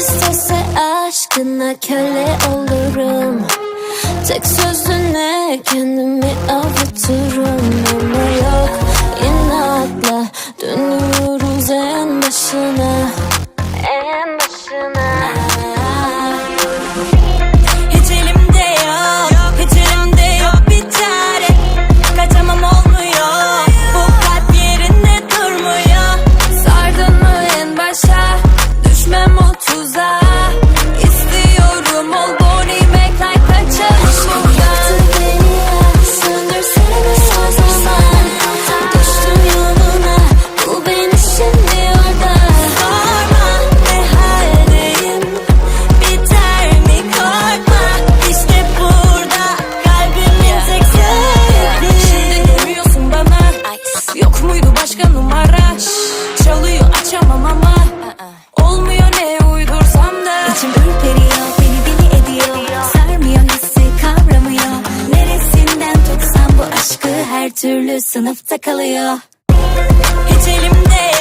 İstese aşkına köle olurum. Tek sözüne kendimi av her türlü sınıfta kalıyor. Hiç elimde